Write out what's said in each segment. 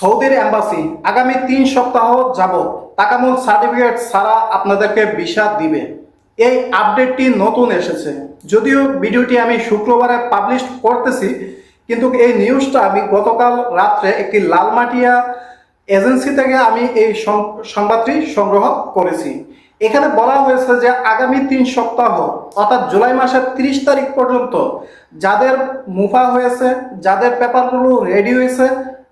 সৌদির অ্যাম্বাসি আগামী তিন সপ্তাহ যাবৎ তাকামুল সার্টিফিকেট ছাড়া আপনাদেরকে ভিসা দিবে। এই আপডেটটি নতুন এসেছে। যদিও ভিডিওটি আমি শুক্রবারে পাবলিশ করতেছি, কিন্তু এই নিউজটা আমি গতকাল রাত্রে একটি লালমাটিয়া এজেন্সি থেকে আমি এই সংবাদটি সংগ্রহ করেছি। এখানে বলা হয়েছে যে আগামী তিন সপ্তাহ, অর্থাৎ জুলাই মাসের তিরিশ তারিখ পর্যন্ত যাদের মুফা হয়েছে, যাদের পেপারগুলো রেডি হয়েছে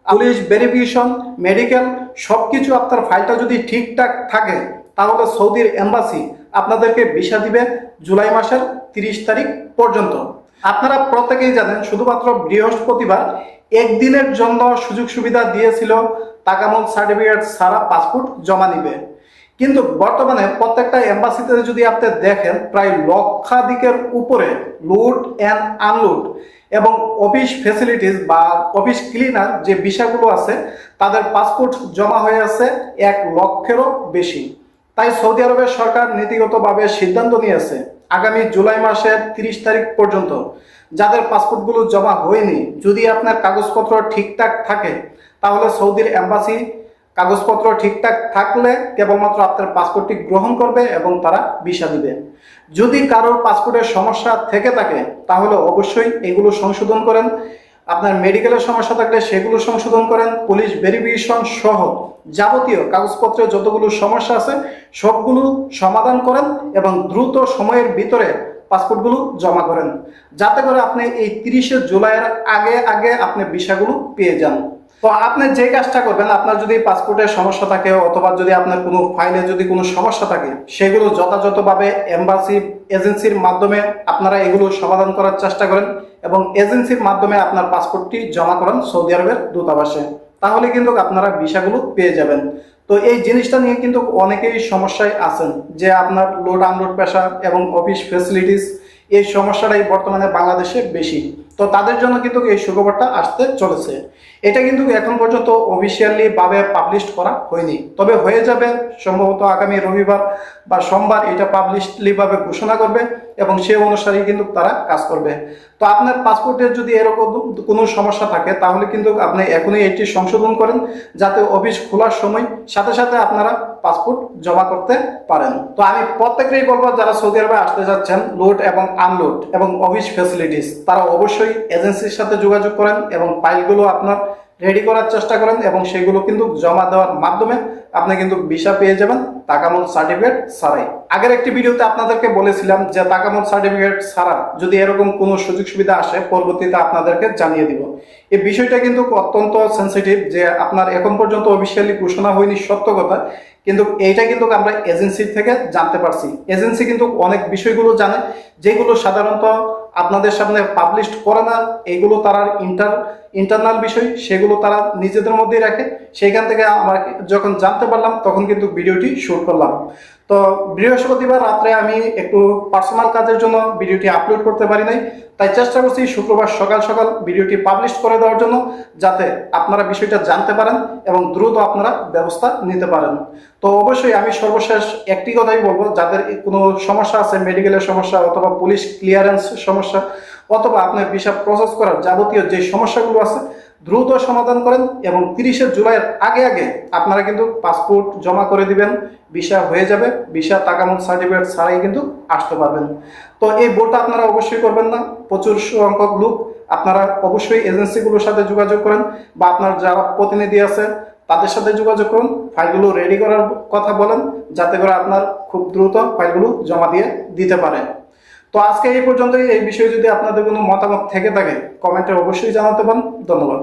পুলিশ ভেরিফিকেশন, মেডিকেল সব কিছু আপনার ফাইলটা যদি ঠিকঠাক থাকে, তাহলে সৌদির এম্বাসি আপনাদেরকে ভিসা দিবে জুলাই মাসের তিরিশ তারিখ পর্যন্ত। আপনারা প্রত্যেকেই জানেন, শুধুমাত্র বৃহস্পতিবার একদিনের জন্য সুযোগ সুবিধা দিয়েছিল তাকামল সার্টিফিকেট সারা পাসপোর্ট জমা নিবে। কিন্তু বর্তমানে প্রত্যেকটা এম্বাসিতে যদি আপনি দেখেন, প্রায় লক্ষাধিকের উপরে লুট অ্যান্ড আনলুট এবং অফিস ফেসিলিটিস বা অফিস ক্লিনার যে বিষয়গুলো আছে, তাদের পাসপোর্ট জমা হয়ে আছে এক লক্ষেরও বেশি। তাই সৌদি আরবের সরকার নীতিগতভাবে সিদ্ধান্ত নিয়েছে আগামী জুলাই মাসের তিরিশ তারিখ পর্যন্ত যাদের পাসপোর্টগুলো জমা হয়নি, যদি আপনার কাগজপত্র ঠিকঠাক থাকে, তাহলে সৌদির এম্বাসি কাগজপত্র ঠিকঠাক থাকলে কেবলমাত্র আপনার পাসপোর্টটি গ্রহণ করবে এবং তারা ভিসা দিবে। যদি কারোর পাসপোর্টের সমস্যা থেকে থাকে, তাহলে অবশ্যই এগুলো সংশোধন করেন। আপনার মেডিকেলের সমস্যা থাকলে সেগুলো সংশোধন করেন। পুলিশ ভেরিফিকেশন সহ যাবতীয় কাগজপত্রে যতগুলো সমস্যা আছে, সবগুলো সমাধান করেন এবং দ্রুত সময়ের ভিতরে পাসপোর্টগুলো জমা করেন। যাতে করে আপনি এই তিরিশে জুলাইয়ের আগে আগে আপনি ভিসাগুলো পেয়ে যান। তো আপনি যে কাজটা করবেন, আপনার যদি পাসপোর্টের সমস্যা থাকে অথবা যদি আপনার কোনো ফাইলে যদি কোনো সমস্যা থাকে, সেগুলো যথাযথভাবে এম্বাসি এজেন্সির মাধ্যমে আপনারা এগুলো সমাধান করার চেষ্টা করেন এবং এজেন্সির মাধ্যমে আপনার পাসপোর্টটি জমা করেন সৌদি আরবের দূতাবাসে। তাহলে কিন্তু আপনারা ভিসাগুলো পেয়ে যাবেন। তো এই জিনিসটা নিয়ে কিন্তু অনেকেই সমস্যায় আছেন যে আপনার লোড আনলোড পেশা এবং অফিস ফেসিলিটিস এই সমস্যাটাই বর্তমানে বাংলাদেশে বেশি। তো তাদের জন্য কিন্তু এই সুখবরটা আসতে চলেছে। এটা কিন্তু এখন পর্যন্ত অফিসিয়ালি ভাবে পাবলিশ করা হয়নি। তবে হয়ে যাবে, সম্ভবত আগামী রবিবার বা সোমবার এটা পাবলিশলি ভাবে ঘোষণা করবে এবং সে অনুসারেই কিন্তু তারা কাজ করবে। তো আপনার পাসপোর্টের যদি এরকম কোনো সমস্যা থাকে, তাহলে কিন্তু আপনি এখনই এটি সংশোধন করেন যাতে অফিস খোলার সময় সাথে সাথে আপনারা পাসপোর্ট জমা করতে পারেন। তো আমি প্রত্যেকেই বলব, যারা সৌদি আরবে আসতে যাচ্ছেন লোড এবং আনলোড এবং অফিস ফেসিলিটিস তারা অবশ্যই এজেন্সির সাথে যোগাযোগ করেন এবং ফাইলগুলো আপনার রেডি করার চেষ্টা করেন এবং সেগুলো কিন্তু জমা দেওয়ার মাধ্যমে আপনি কিন্তু ভিসা পেয়ে যাবেন তাকামল সার্টিফিকেট ছাড়াই। আগের একটি ভিডিওতে আপনাদেরকে বলেছিলাম যে তাকামল সার্টিফিকেট ছাড়া যদি এরকম কোনো সুযোগ সুবিধা আসে, পরবর্তীতে আপনাদেরকে জানিয়ে দিব। এই বিষয়টা কিন্তু অত্যন্ত সেন্সিটিভ যে আপনার এখন পর্যন্ত অফিসিয়ালি ঘোষণা হয়নি সত্য কথা, কিন্তু এইটা কিন্তু আমরা এজেন্সি থেকে জানতে পারছি। এজেন্সি কিন্তু অনেক বিষয়গুলো জানে, যেগুলো সাধারণত আপনাদের সামনে পাবলিশ করে না, এগুলো তারা ইন্টার ইন্টারনাল বিষয়, সেগুলো তারা নিজেদের মধ্যেই রাখে। সেইখান থেকে আমরা যখন জানতে পারলাম, তখন কিন্তু ভিডিওটি শুট করলাম। তো বৃহস্পতিবার রাত্রে আমি একটু পার্সোনাল কাজের জন্য ভিডিওটি আপলোড করতে পারি নাই, তাই চেষ্টা করছি শুক্রবার সকাল সকাল ভিডিওটি পাবলিশ করে দেওয়ার জন্য যাতে আপনারা বিষয়টা জানতে পারেন এবং দ্রুত আপনারা ব্যবস্থা নিতে পারেন। তো অবশ্যই আমি সর্বশেষ একটি কথাই বলব, যাদের কোনো সমস্যা আছে মেডিকেলের সমস্যা অথবা পুলিশ ক্লিয়ারেন্স সমস্যা অথবা আপনার ভিসা প্রসেস করার যাবতীয় যে সমস্যাগুলো আছে, দ্রুত সমাধান করেন এবং তিরিশে জুলাইয়ের আগে আগে আপনারা কিন্তু পাসপোর্ট জমা করে দিবেন, ভিসা হয়ে যাবে, ভিসা তাকামুল সার্টিফিকেট ছাড়াই কিন্তু আসতে পারবেন। তো এই বোর্ডটা আপনারা অবশ্যই করবেন না, প্রচুর সংখ্যক লোক আপনারা অবশ্যই এজেন্সিগুলোর সাথে যোগাযোগ করেন বা আপনার যারা প্রতিনিধি আছে তাদের সাথে যোগাযোগ করুন, ফাইলগুলো রেডি করার কথা বলেন, যাতে করে আপনার খুব দ্রুত ফাইলগুলো জমা দিয়ে দিতে পারেন তো আজকে এই পর্যন্তই। এই বিষয়ে যদি আপনাদের কোনো মতামত থেকে থাকে কমেন্টে অবশ্যই জানাতে পারেন। ধন্যবাদ।